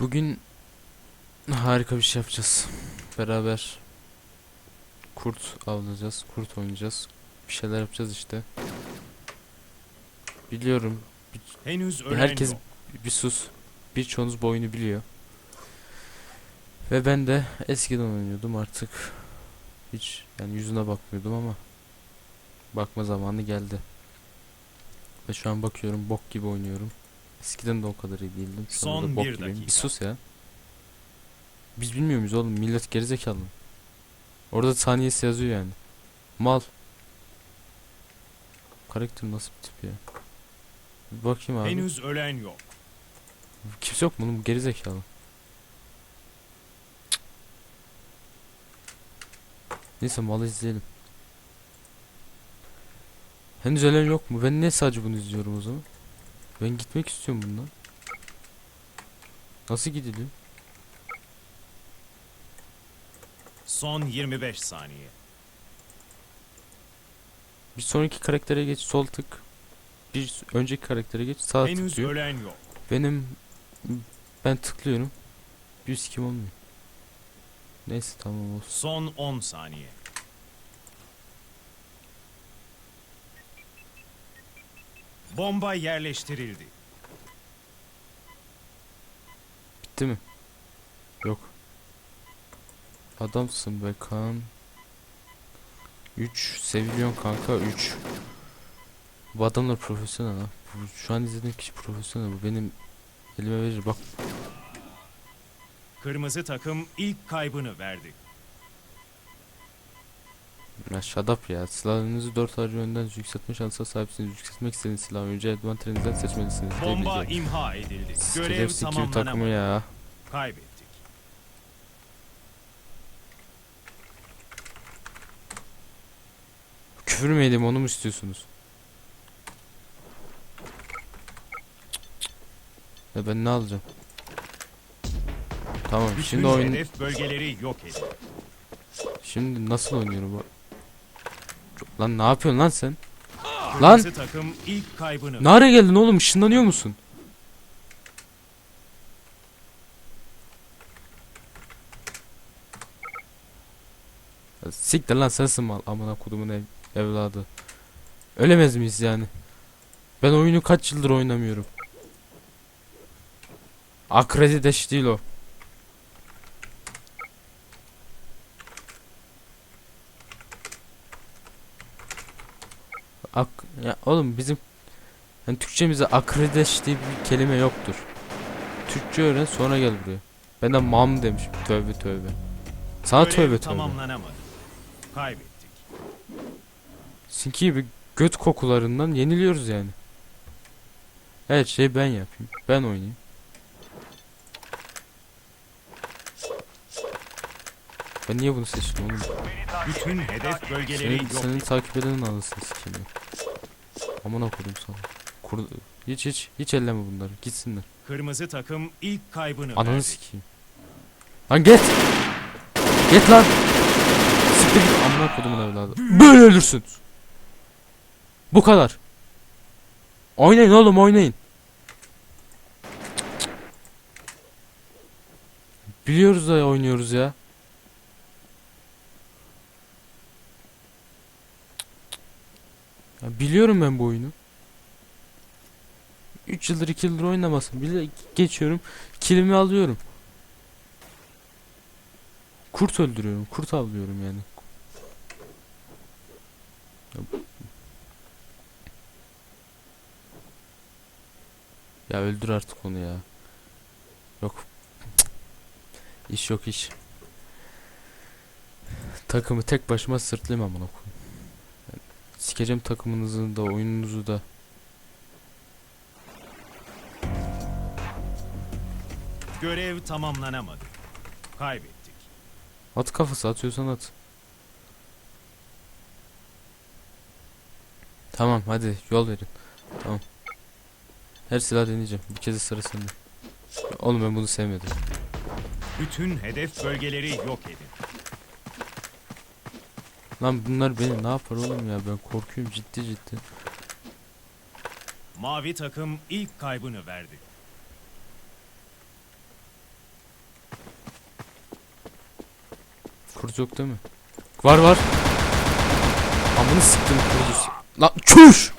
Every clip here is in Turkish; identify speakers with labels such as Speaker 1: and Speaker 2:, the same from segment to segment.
Speaker 1: Bugün harika bir şey yapacağız. Beraber kurt avlayacağız, kurt oynayacağız. Bir şeyler yapacağız işte. Biliyorum
Speaker 2: Henüz ölen
Speaker 1: herkes
Speaker 2: yok.
Speaker 1: bir sus. Birçoğunuz bu oyunu biliyor. Ve ben de eskiden oynuyordum artık. Hiç yani yüzüne bakmıyordum ama bakma zamanı geldi. Ve şu an bakıyorum bok gibi oynuyorum. Eskiden de o kadar iyi değildim. Şu anda
Speaker 2: Son
Speaker 1: da bok
Speaker 2: bir
Speaker 1: gibiyim. Bir
Speaker 2: dakika.
Speaker 1: sus ya. Biz bilmiyor muyuz oğlum? Millet gerizekalı. mı? Orada saniyesi yazıyor yani. Mal. Karakter nasıl bir tip ya? Bir bakayım abi.
Speaker 2: Henüz ölen yok.
Speaker 1: Kimse yok mu oğlum? Gerizekalı. Cık. Neyse malı izleyelim. Henüz ölen yok mu? Ben niye sadece bunu izliyorum o zaman? Ben gitmek istiyorum bundan. Nasıl gidiliyor?
Speaker 2: Son 25 saniye.
Speaker 1: Bir sonraki karaktere geç sol tık. Bir önceki karaktere geç sağ
Speaker 2: Henüz
Speaker 1: tıklıyor.
Speaker 2: ölen yok.
Speaker 1: Benim ben tıklıyorum. Bir sikim olmuyor. Neyse tamam olsun.
Speaker 2: Son 10 saniye. Bomba yerleştirildi.
Speaker 1: Bitti mi? Yok. Adamsın be Kaan. 3 seviliyon kanka 3. Bu adamlar profesyonel ha. Bu, şu an izlediğim kişi profesyonel. Bu benim elime verir. Bak
Speaker 2: Kırmızı takım ilk kaybını verdi.
Speaker 1: Ya shut up ya. Silahlarınızı 4 aracı önden yükseltme şansına sahipsiniz. Yükseltmek istediğiniz silahı önce envanterinizden seçmelisiniz.
Speaker 2: Bomba imha edildi. Görev tamamlanamadı.
Speaker 1: ya.
Speaker 2: Kaybettik.
Speaker 1: Küfür mü edeyim onu mu istiyorsunuz? Ya ben ne alacağım? Tamam
Speaker 2: Bütün
Speaker 1: şimdi oyun
Speaker 2: bölgeleri yok edin.
Speaker 1: şimdi nasıl oynuyorum bu? Lan ne yapıyorsun lan sen? Lan!
Speaker 2: Takım ilk kaybını
Speaker 1: Ne ara geldin oğlum? Işınlanıyor musun? Ya Siktir lan sensin mal amına kodumun ev, evladı. Ölemez miyiz yani? Ben oyunu kaç yıldır oynamıyorum. Akredideş değil o. Ak ya oğlum bizim yani Türkçemizde akredideş diye bir kelime yoktur. Türkçe öğren sonra gel buraya. Ben de mam demişim. Tövbe tövbe. Sana
Speaker 2: Görev
Speaker 1: tövbe tövbe.
Speaker 2: tamamlanamadı. Kaybettik.
Speaker 1: Sinki gibi göt kokularından yeniliyoruz yani. Her şeyi ben yapayım. Ben oynayayım. Ben niye bunu seçtim oğlum?
Speaker 2: Bütün hedef bölgeleri
Speaker 1: Senin,
Speaker 2: yok
Speaker 1: senin takip edenin anasını sikeyim ya. Aman okudum sana. Kur, hiç hiç hiç elleme bunları. Gitsinler.
Speaker 2: Kırmızı takım ilk kaybını
Speaker 1: Ananı
Speaker 2: verdi.
Speaker 1: sikeyim. Lan git. Git lan. Siktir git amına kodumun evladı. Böyle ölürsün. Bu kadar. Oynayın oğlum oynayın. Biliyoruz da oynuyoruz ya. Biliyorum ben bu oyunu. 3 yıldır 2 yıldır oynamasın. Bile geçiyorum. Kilimi alıyorum. Kurt öldürüyorum. Kurt avlıyorum yani. Ya- öldür artık onu ya. Yok. İş yok iş. Takımı tek başıma sırtlayayım amına koyayım. Sikeceğim takımınızı da oyununuzu da.
Speaker 2: Görev tamamlanamadı. Kaybettik.
Speaker 1: At kafası atıyorsan at. Tamam hadi yol verin. Tamam. Her silah deneyeceğim. Bir kez de sıra sende. Oğlum ben bunu sevmedim.
Speaker 2: Bütün hedef bölgeleri yok edin.
Speaker 1: Lan bunlar beni ne yapar oğlum ya ben korkuyorum ciddi ciddi.
Speaker 2: Mavi takım ilk kaybını verdi.
Speaker 1: Kurt yok değil mi? Var var. Amını sıktım kurdu. Lan çüş!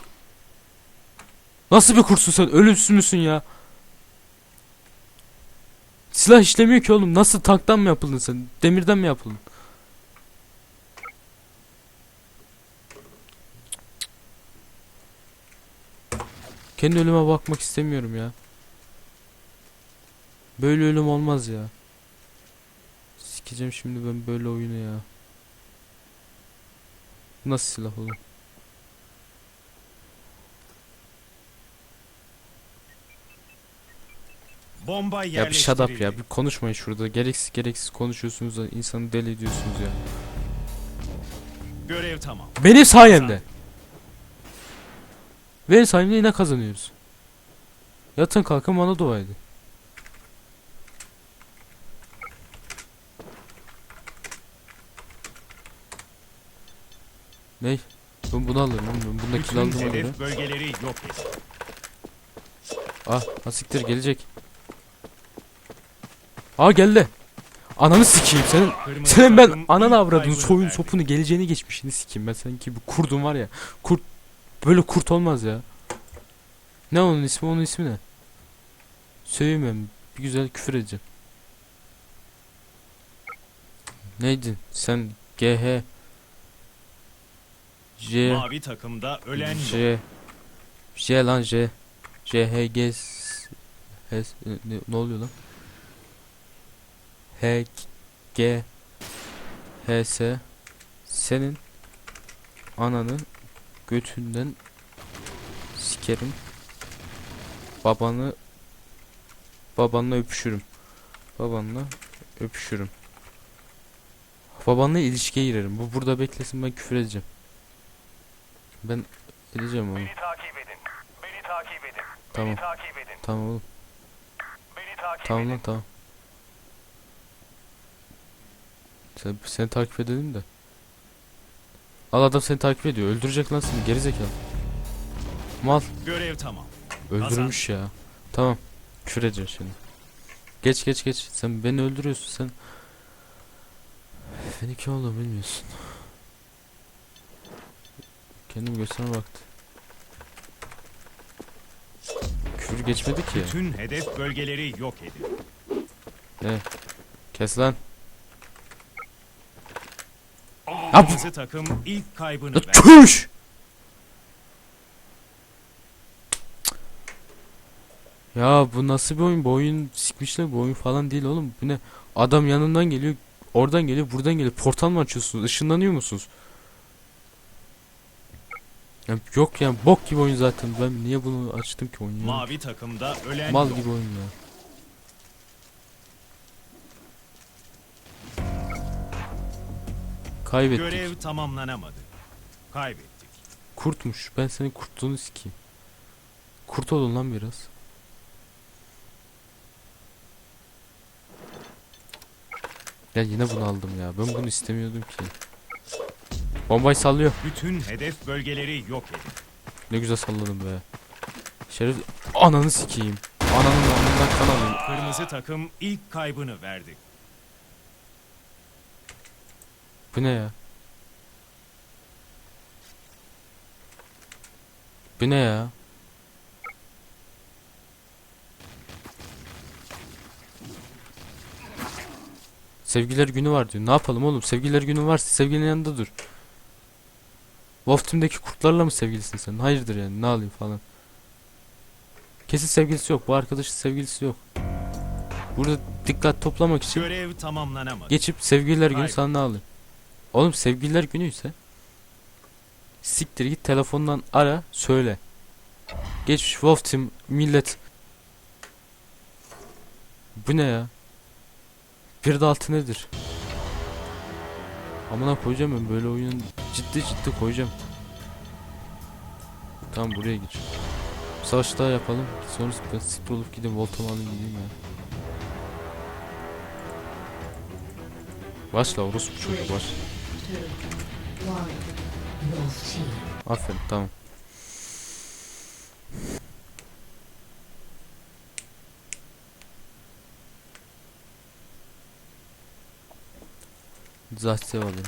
Speaker 1: Nasıl bir kursun sen? Ölümsüz müsün ya? Silah işlemiyor ki oğlum. Nasıl tanktan mı yapıldın sen? Demirden mi yapıldın? Kendi ölüme bakmak istemiyorum ya. Böyle ölüm olmaz ya. Sikeceğim şimdi ben böyle oyunu ya. Nasıl silah oğlum?
Speaker 2: Bomba
Speaker 1: Ya bir shut up ya. Bir konuşmayın şurada. Gereksiz gereksiz konuşuyorsunuz da insanı deli ediyorsunuz ya.
Speaker 2: Görev tamam.
Speaker 1: Benim sayemde. Benim sayemde yine kazanıyoruz. Yatın kalkın bana dua edin. Ney? Ben bunu alırım. Ben bunda kill
Speaker 2: Bütün
Speaker 1: aldığıma göre.
Speaker 2: bölgeleri yok edin.
Speaker 1: Ah, asiktir gelecek. Aa geldi. Ananı sikeyim senin.
Speaker 2: Kırmızı
Speaker 1: Senin ben
Speaker 2: takım
Speaker 1: ananı
Speaker 2: ilk
Speaker 1: avradını
Speaker 2: kaybını
Speaker 1: soyun
Speaker 2: verdi.
Speaker 1: sopunu geleceğini geçmişini sikeyim ben seninki bu kurdun var ya. Kurt böyle kurt olmaz ya. Ne onun ismi onun ismi ne? Söyleyeyim bir güzel küfür edeceğim. Neydin sen GH J
Speaker 2: Mavi takımda ölen.
Speaker 1: J J lan J JHG H s- ne, ne oluyor lan? H G H S senin ananı götünden sikerim babanı babanla öpüşürüm babanla öpüşürüm babanla ilişkiye girerim bu burada beklesin ben küfür edeceğim ben edeceğim onu
Speaker 3: Beni takip edin. Beni takip edin.
Speaker 1: tamam
Speaker 3: Beni takip edin.
Speaker 1: tamam oğlum
Speaker 3: Beni takip
Speaker 1: Tamam
Speaker 3: edin.
Speaker 1: lan tamam. Sen, seni takip edelim de. Al adam seni takip ediyor. Öldürecek lan seni gerizekalı. Mal.
Speaker 2: Görev tamam.
Speaker 1: Öldürmüş ya. Tamam. Küfür ediyor şimdi. Geç geç geç. Sen beni öldürüyorsun sen. Beni kim olduğunu bilmiyorsun. Kendim gösterme baktı. Küfür geçmedi ki.
Speaker 2: Bütün hedef bölgeleri yok edin.
Speaker 1: Kes lan. Ya bu-
Speaker 2: Kırmızı takım ilk kaybını verdi.
Speaker 1: Çüş! Ya bu nasıl bir oyun? Bu oyun sikmişler bu oyun falan değil oğlum. Bu ne? Adam yanından geliyor, oradan geliyor, buradan geliyor. Portal mı açıyorsunuz? Işınlanıyor musunuz? Ya yok ya bok gibi oyun zaten. Ben niye bunu açtım ki oyunu?
Speaker 2: Mavi takımda ölen
Speaker 1: Mal
Speaker 2: yok.
Speaker 1: gibi oyun ya. Kaybettik.
Speaker 2: Görev tamamlanamadı. Kaybettik.
Speaker 1: Kurtmuş. Ben senin kurtluğunu sikeyim. Kurt olun lan biraz. Ya yine bunu aldım ya. Ben bunu istemiyordum ki. Bombayı sallıyor.
Speaker 2: Bütün hedef bölgeleri yok edin.
Speaker 1: Ne güzel salladım be. Şerif ananı sikeyim. Ananın amından kan alayım.
Speaker 2: Kırmızı takım ilk kaybını verdi.
Speaker 1: Bu ne ya? Bu ne ya? Sevgiler günü var diyor. Ne yapalım oğlum? Sevgiler günü varsa sevgilinin yanında dur. Wolf Team'deki kurtlarla mı sevgilisin sen? Hayırdır yani ne alayım falan. Kesin sevgilisi yok. Bu arkadaşın sevgilisi yok. Burada dikkat toplamak için
Speaker 2: Görev tamamlanamadı.
Speaker 1: Geçip sevgililer günü
Speaker 2: Hayır.
Speaker 1: sana alayım? Oğlum sevgililer günüyse siktir git telefondan ara söyle. Geçmiş Wolf Team millet. Bu ne ya? Bir de altı nedir? Amına koyacağım ben böyle oyun ciddi ciddi koyacağım. Tamam buraya gir. Savaş daha yapalım. Sonra siktir olup gideyim voltamı alayım gideyim ya. Başla orospu çocuğu baş. Aferin tamam. Zaten alıyorum.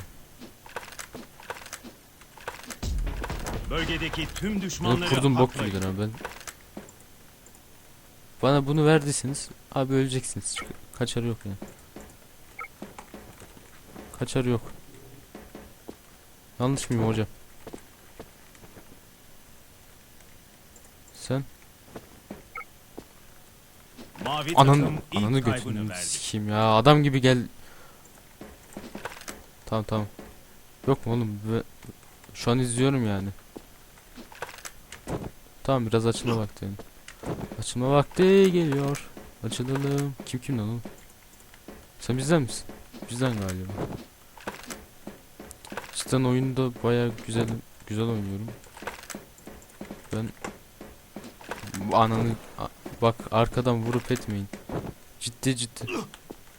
Speaker 2: Bölgedeki tüm
Speaker 1: Bunu
Speaker 2: düşmanları
Speaker 1: kurdum bok gibidir abi ben. Bana bunu verdiyseniz abi öleceksiniz. Kaçarı yok yani. Kaçarı yok. Yanlış mıyım hocam? Sen
Speaker 2: Mavi
Speaker 1: anan ananı götünü sikeyim ya. Adam gibi gel. Tamam tamam. Yok mu oğlum? Ve- Şu an izliyorum yani. Tamam biraz açılma vakti. yani. Açılma vakti geliyor. Açılalım. Kim kim lan oğlum? Sen bizden misin? Bizden galiba. Cidden oyunda baya güzel güzel oynuyorum. Ben ananı bak arkadan vurup etmeyin. Ciddi ciddi.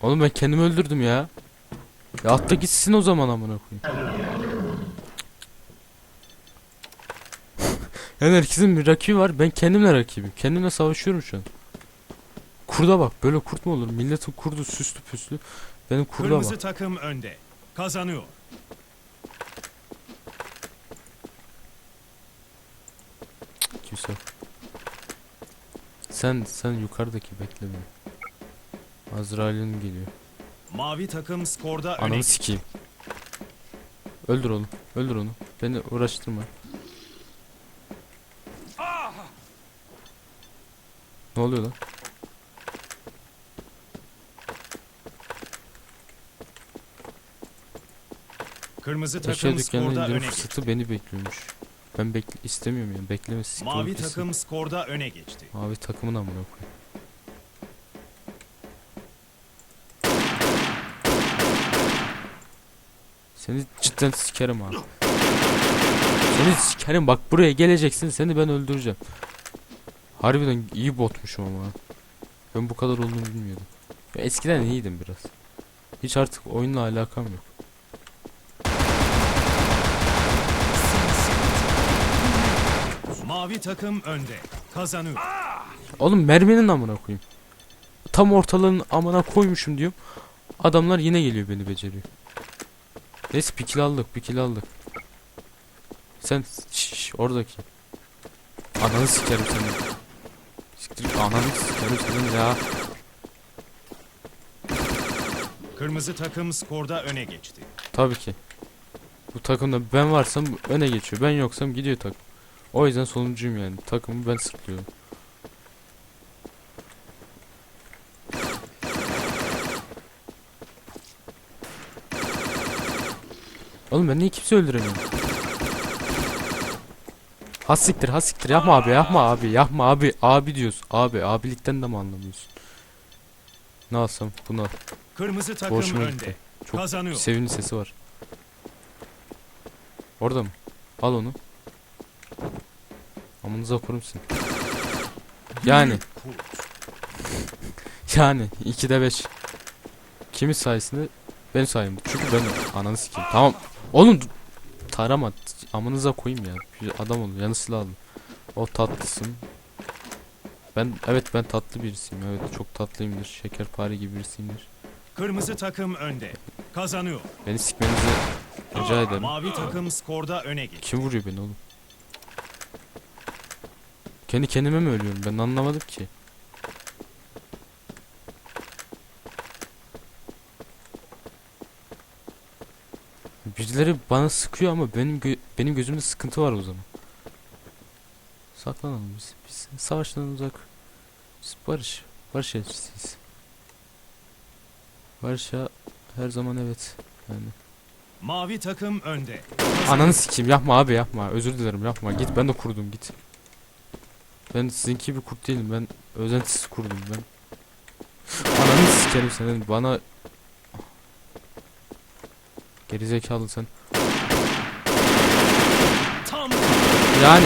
Speaker 1: Oğlum ben kendimi öldürdüm ya. Ya atla gitsin o zaman amına koyayım. yani herkesin bir rakibi var. Ben kendimle rakibim. Kendimle savaşıyorum şu an. Kurda bak. Böyle kurt mu olur? Milletin kurdu süslü püslü. Benim kurda
Speaker 2: Kırmızı
Speaker 1: bak.
Speaker 2: takım önde. Kazanıyor.
Speaker 1: Yok. Sen sen yukarıdaki bekle beni. Azrail'in geliyor.
Speaker 2: Mavi takım skorda öne
Speaker 1: Ananı sikeyim. Öldür onu. Öldür onu. Beni uğraştırma. Ne oluyor lan?
Speaker 2: Kırmızı
Speaker 1: Eşya
Speaker 2: takım
Speaker 1: dükkanına
Speaker 2: skorda
Speaker 1: indirim
Speaker 2: öne
Speaker 1: fırsatı beni bekliyormuş. Ben bekle istemiyorum yani. Beklemesi.
Speaker 2: Mavi takım skorda öne geçti.
Speaker 1: Mavi takımın amına koyayım. Seni cidden sikerim abi. Seni sikerim bak buraya geleceksin seni ben öldüreceğim. Harbiden iyi botmuşum ama. Ben bu kadar olduğunu bilmiyordum. Ya eskiden iyiydim biraz. Hiç artık oyunla alakam yok.
Speaker 2: Mavi takım önde. Kazanıyor.
Speaker 1: Oğlum merminin amına koyayım. Tam ortalığın amına koymuşum diyorum. Adamlar yine geliyor beni beceriyor. Neyse bir kill aldık bir kill aldık. Sen şş, oradaki. Ananı sikerim seni. Siktir ananı sikerim senin ya.
Speaker 2: Kırmızı takım skorda öne geçti.
Speaker 1: Tabii ki. Bu takımda ben varsam öne geçiyor. Ben yoksam gidiyor takım. O yüzden sonuncuyum yani. Takımı ben sırtlıyorum. Oğlum ben niye kimse öldüremiyorum? Has siktir has siktir yapma abi yapma abi yapma abi abi diyorsun abi abilikten de mi anlamıyorsun? Ne alsam bunu al.
Speaker 2: Kırmızı takım
Speaker 1: Hoşuma
Speaker 2: önde.
Speaker 1: gitti. Çok
Speaker 2: Kazanıyor.
Speaker 1: sevimli sesi var. Orada mı? Al onu. Amınıza korum seni. Yani. Yani 2'de 5. Kimin sayesinde? Benim sayemde. Çünkü ben ananı sikeyim. Tamam. Oğlum tarama. Amınıza koyayım ya. Adam ol. Yanı silah alın. O tatlısın. Ben evet ben tatlı birisiyim. Evet çok tatlıyımdır. Şekerpare gibi birisiyimdir.
Speaker 2: Kırmızı takım önde. Kazanıyor.
Speaker 1: Beni sikmenizi rica ederim.
Speaker 2: Mavi takım skorda öne geçti.
Speaker 1: Kim vuruyor beni oğlum? Kendi kendime mi ölüyorum? Ben anlamadım ki. Birileri bana sıkıyor ama benim gö- benim gözümde sıkıntı var o zaman. Saklanalım biz. Biz savaştan uzak. Biz barış. Barış elçisiyiz. Barış'a her zaman evet. Yani.
Speaker 2: Mavi takım önde.
Speaker 1: Ananı sikeyim yapma abi yapma özür dilerim yapma git ben de kurdum git. Ben sizinki bir kurt değilim ben özentisiz kurdum ben. Ananı sikerim senin bana Gerizekalı sen.
Speaker 2: Tam
Speaker 1: Yani.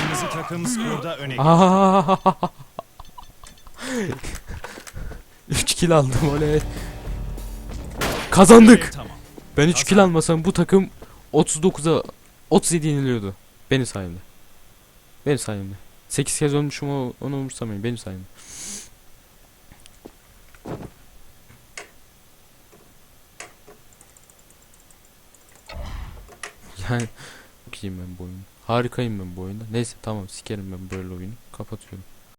Speaker 2: kırmızı takım skorda öne geçti.
Speaker 1: Aa! 3 kill aldım oley. Kazandık.
Speaker 2: Tamam.
Speaker 1: Ben 3 kill almasam bu takım 39'a 37 yeniliyordu. Benim sayemde. Benim sayemde. 8 kez ölmüşüm o, onu umursamayın benim sayemde. Yani çok iyiyim ben bu oyunu. Harikayım ben bu oyunda. Neyse tamam sikerim ben böyle oyunu. Kapatıyorum.